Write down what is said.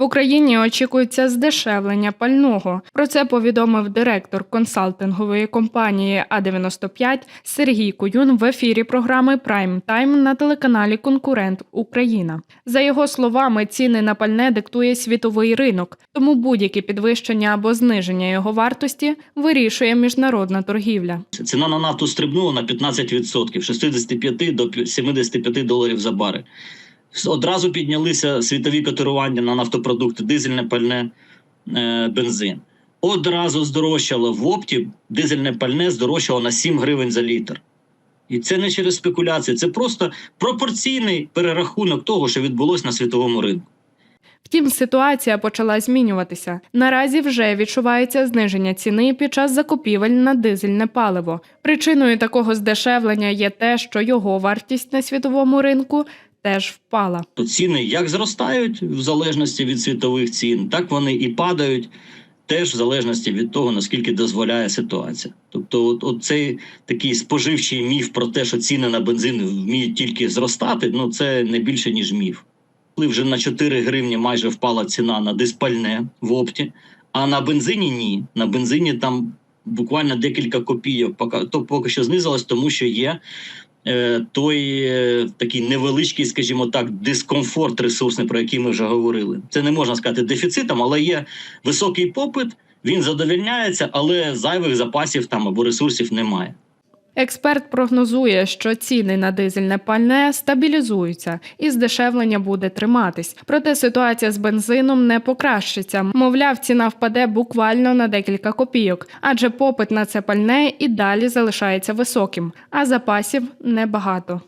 В Україні очікується здешевлення пального. Про це повідомив директор консалтингової компанії А95 Сергій Куюн в ефірі програми Прайм Тайм на телеканалі Конкурент Україна. За його словами, ціни на пальне диктує світовий ринок, тому будь-які підвищення або зниження його вартості вирішує міжнародна торгівля. Ціна на нафту стрибнула на 15%, з 65 до 75 доларів за барель. Одразу піднялися світові котирування на нафтопродукти, дизельне пальне, е, бензин. Одразу здорожчало в опті дизельне пальне здорожчало на 7 гривень за літр. І це не через спекуляції, це просто пропорційний перерахунок того, що відбулося на світовому ринку. Втім, ситуація почала змінюватися. Наразі вже відчувається зниження ціни під час закупівель на дизельне паливо. Причиною такого здешевлення є те, що його вартість на світовому ринку теж впала. То ціни як зростають в залежності від світових цін, так вони і падають. Теж в залежності від того, наскільки дозволяє ситуація. Тобто, от, от цей такий споживчий міф про те, що ціни на бензин вміють тільки зростати, ну це не більше ніж міф. Коли вже на 4 гривні майже впала ціна на диспальне в опті, а на бензині ні. На бензині там буквально декілька копійок, поки, то поки що знизилось, тому що є той е, такий невеличкий, скажімо так, дискомфорт ресурсний, про який ми вже говорили. Це не можна сказати дефіцитом, але є високий попит, він задовільняється, але зайвих запасів там або ресурсів немає. Експерт прогнозує, що ціни на дизельне пальне стабілізуються і здешевлення буде триматись. Проте ситуація з бензином не покращиться. Мовляв, ціна впаде буквально на декілька копійок, адже попит на це пальне і далі залишається високим, а запасів небагато.